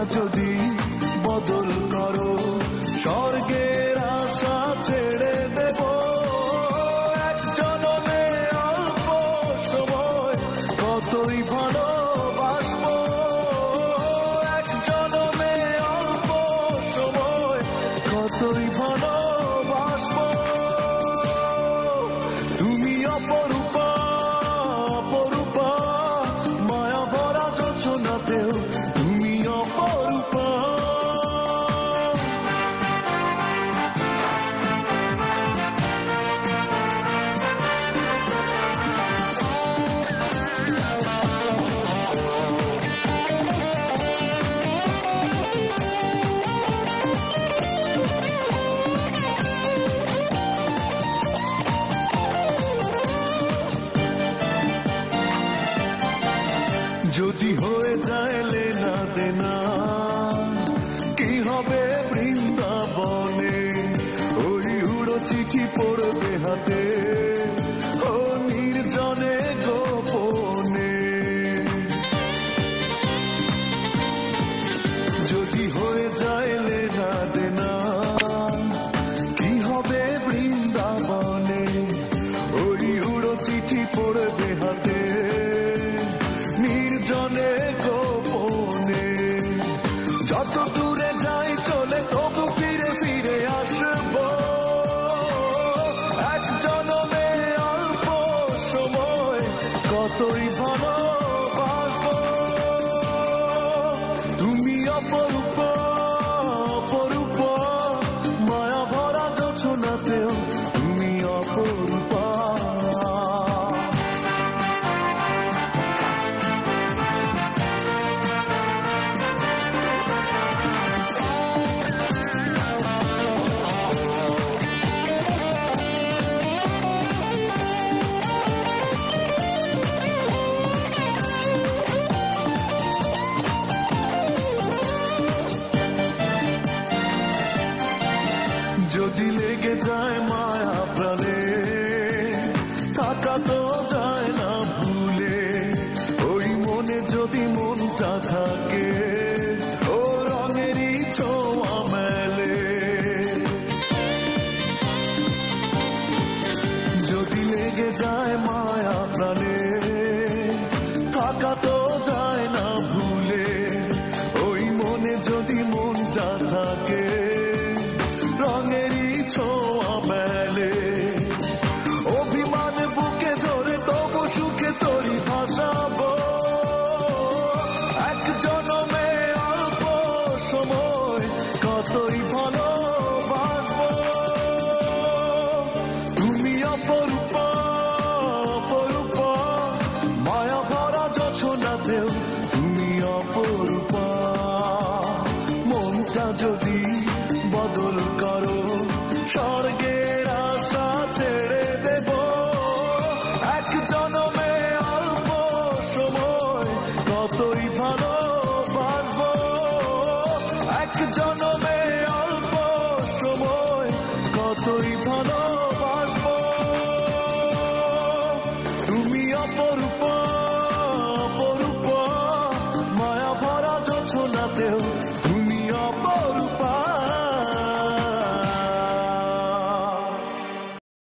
Until the যদি হয়ে যায় না দেনা কি হবে বৃন্দাবনে? ওই উড়ো চিঠি পড়বে তুমি অপৰূপৰ যদি লেগে যায় মায়া প্রাণে থাকা তো যায় না ভুলে। ওই মনে যদি মনটা থাকে ভাগ্যের আশা এক জনমে অল্প সময় এক জনমে